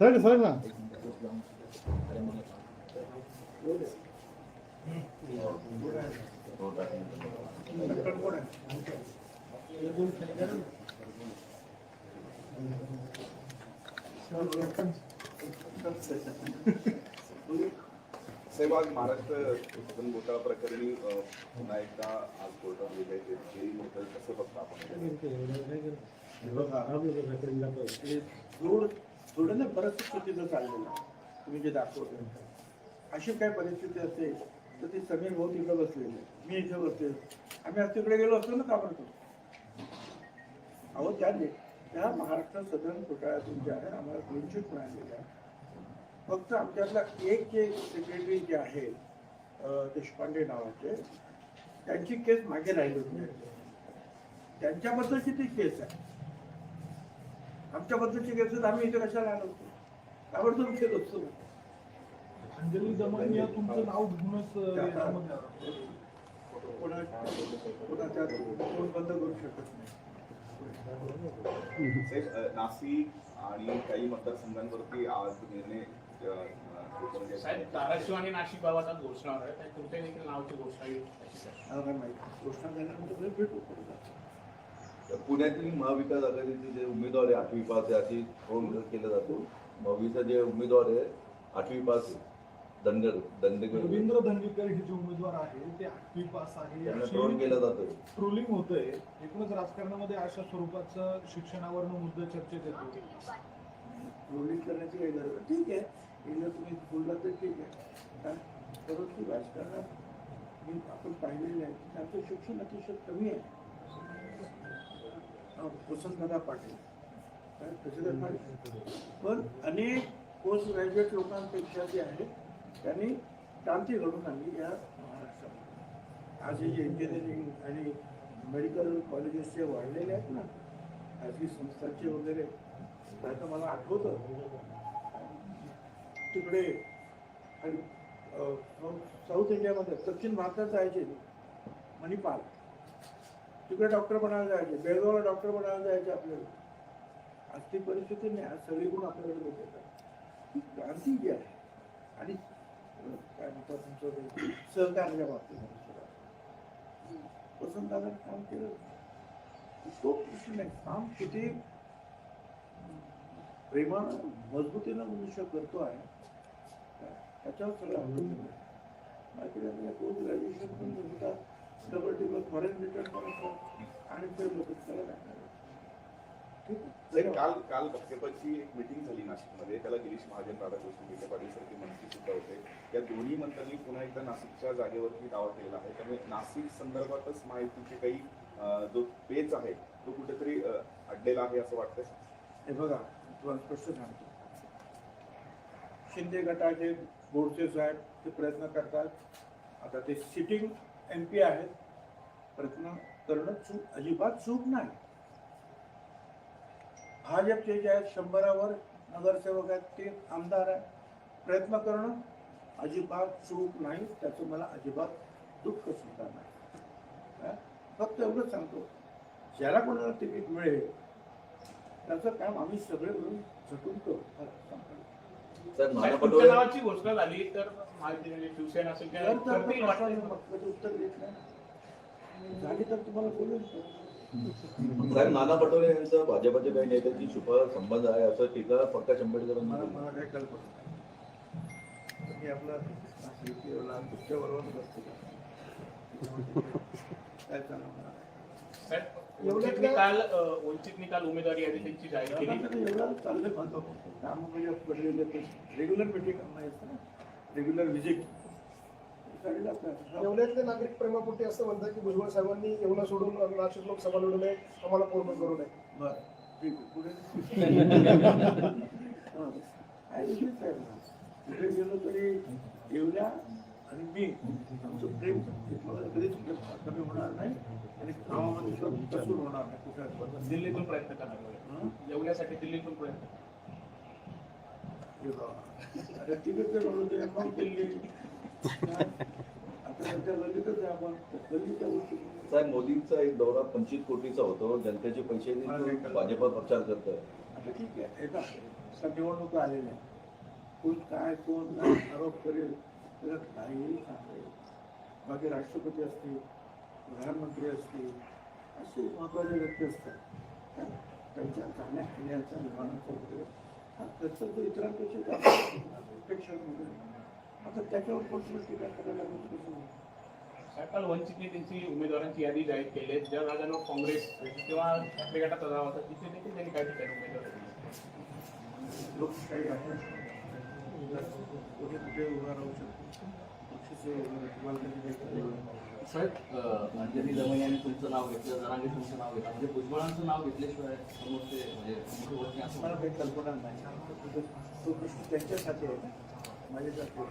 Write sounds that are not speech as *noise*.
Sir sir ना साहेब आज महाराष्ट्र सदन घोटाळा प्रकरणी पुन्हा एकदा आज कोर्टामध्ये जायचे कसं बघता आपण? हे जोड थोडं बरंच चुकीचं चाललेलं तुम्ही जे दाखवतो अशी काय परिस्थिती असेल तर ती समीर भाऊ तिकडे बसलेले मी इथे बसले आम्ही आज तिकडे गेलो असतो ना काबरतो. अहो त्या त्या महाराष्ट्र सदन घोटाळ्यातून ज्या आहे आम्हाला क्लीन चिट मिळालेल्या फक्त आमच्यातला एक जे सेक्रेटरी जे आहे देशपांडे नावाचे त्यांची केस मागे राहिली होती. त्यांच्याबद्दलची ती केस आहे. आमच्याबद्दलची केस आम्ही इथे कशाला आलो होतो ताबडतोब केलं असतो अंजली दमन या तुमचं नाव घेऊनच अ, याच्यामध्ये आलं. कोणा कोणाच्या तोंड बंद करू शकत नाही साहेब अ, नाशिक आणि काही मतदारसंघांवरती आज निर्णय अ, अ, साहेब धाराशिव आणि नाशिक आज घोषणा होणार आहे तुमच्या देखील नावाची घोषणा येईल अशी चर्चा. मला काय माहिती घोषणा झाल्यानंतर भेटू. पुण्यातील महाविकास आघाडीचे जे उमेदवार आहे आठवी पास आहे अशी फोन केला जातो. महाविचा जे उमेदवार आहे आठवी पास दंड दंडेकर. रवींद्र धंगेकर हे जे उमेदवार आहे ते आठवी पास आहे. त्यांना ट्रोल केलं जातं. ट्रोलिंग होतंय. एकूणच राजकारणामध्ये अशा स्वरूपाचं शिक्षणावरनं मुद्दा चर्चेत येतो रोलिंग करण्याची काही गरज नाही. ठीक आहे. एकदा तुम्ही बोलला तर ठीक आहे? परंतु राजकारणात मी आपण पाहिलेले आहे की त्यांचं शिक्षण अतिशय कमी आहे. वसंतदादा पाटील. पण अनेक पोस्ट ग्रॅज्युएट लोकांपेक्षा जे आहे त्यांनी क्रांती घडून आणली या महाराष्ट्रामध्ये. आज हे जे इंजिनिअरिंग आणि मेडिकल कॉलेजेस जे वाढलेले आहेत ना खाजगी संस्थांचे वगैरे तर मला आठवतं तिकडे आणि, साऊथ- साऊथ इंडियामध्ये दक्षिण भारतात जायचे मणिपाल. तिकडे डॉक्टर बनायला जायचे बेळगावला डॉक्टर बनायला जायचे आपल्याला. आज ती परिस्थिती नाही आज सगळीकडून आपल्याकडे लोक येतात. ही क्रांती जी आहे आणि काय म्हणतात तुमचं सहकार्याच्या बाबतीत सुद्धा. काम केलं. तो प्रश्न नाही काम किती प्रेमानं मजबूतीनं मनुष्य करतो आहे त्याच्यावर सगळं अवलंबून आहे. बाकी पोस्ट ग्रॅज्युएशन पण होतात डबल टिबल फॉरेन रिटर्न करायचं आणि ते काल काल भाजपची एक मिटिंग झाली नाशिकमध्ये. त्याला गिरीश महाजन राधाकृष्ण विखे पाटील सारखे मंत्री सुद्धा होते. या दोन्ही मंत्र्यांनी पुन्हा एकदा नाशिकच्या जागेवरती दावा केलेला आहे. त्यामुळे नाशिक संदर्भातच माहितीचे काही अ, जो पेच आहे तो कुठेतरी अ, अडलेला आहे असं वाटतंय. हे बघा तुम्हाला स्पष्ट सांगतो. शिंदे गटाचे बोडसे साहेब ते प्रयत्न करतात. आता ते सिटिंग एम पी आहेत. प्रयत्न करणं चूक अजिबात चूक नाही. भाजपचे जे आहेत शंभरावर नगरसेवक आहेत ते आमदार आहेत. प्रयत्न करणं अजिबात चूक नाही त्याचं मला अजिबात दुःख सुद्धा नाही. फक्त एवढंच सांगतो ज्याला कोणाला तिकीट मिळेल त्याचं काम आम्ही सगळे मिळून झटून करू. सर नाना पटोले नावाची घोषणा झाली तर शिवसेना असेल तर तर करतील वाटतं. उत्तर देत नाही झाली तर तुम्हाला बोलून साहेब नाना पटोले यांचं भाजपच्या काही नेत्यांची छुपा संबंध आहे असं टीका पंकज आंबेडकरांनी मला केली. मला काही कल्पना नाही मी आपला नाशिकला तुमच्याबरोबर बसतो काय चालणार साहेब, वंचितने काल अ, वंचितने काल उमेदवारी यादी त्यांची जाहीर केली. एवढं चाललं माझं काम म्हणजे पडलेले रेग्युलर मिटिंग रेग्युलर व्हिजिट येवल्यातले नागरिक प्रेमापोटी असं म्हणतात की भुजबळ साहेबांनी येवला सोडून नाशिक लोकसभा लढू नये आम्हाला पूर्ण करू नये? बरं ठीक आहे पुढे. *laughs* गेलो तरी येवल्या आणि मी आमचं प्रेम कमी होणार नाही आणि कामामध्ये कसूर होणार नाही कुठे. दिल्लीतून प्रयत्न करणार दिल्लीतून प्रयत्न. हे. अरे तिकडे मग दिल्ली? आता सध्या ललितच आहे आपण. ललितच्या गोष्टी. साहेब मोदींचा एक दौरा पंचवीस कोटीचा होतो. जनतेचे पैसे भाजप प्रचार करतोय. आता ठीक आहे एका निवडणुका आलेल्या. कोण काय कोण आरोप करेल त्याच्यात काहीही सांगता येईल बाकी राष्ट्रपती असतील प्रधानमंत्री असतील असे महत्त्वाचे व्यक्ती असतात? त्यांच्या पिण्याच्या निर्माणाचा वगैरे हा? त्याचं तो इतरांपेक्षा अपेक्षा वगैरे आता त्याच्यावर कोण टीका करायला काल वंचितने त्यांची उमेदवारांची यादी जाहीर केली. आहे ज्या भागांवर काँग्रेस किंवा ठाकरे गटाचा दावा होता तिथे देखील त्यांनी काही ठिकाणी उमेदवार दिले. लोकशाही आहे. कुठे कुठे उभा राहू शकतो पक्षाचे उभं तुम्हाला कधी भेटलं साहेब अंजली दमयी यांनी तुमचं नाव घेतलं जरांगे तुमचं नाव घेतलं म्हणजे भुजबळांचं नाव घेतल्याशिवाय समोरचे म्हणजे मोठे होत नाही असं मला काही कल्पना नाही. तो प्रश्न त्यांच्यासाठी आहे. माझ्यासाठी.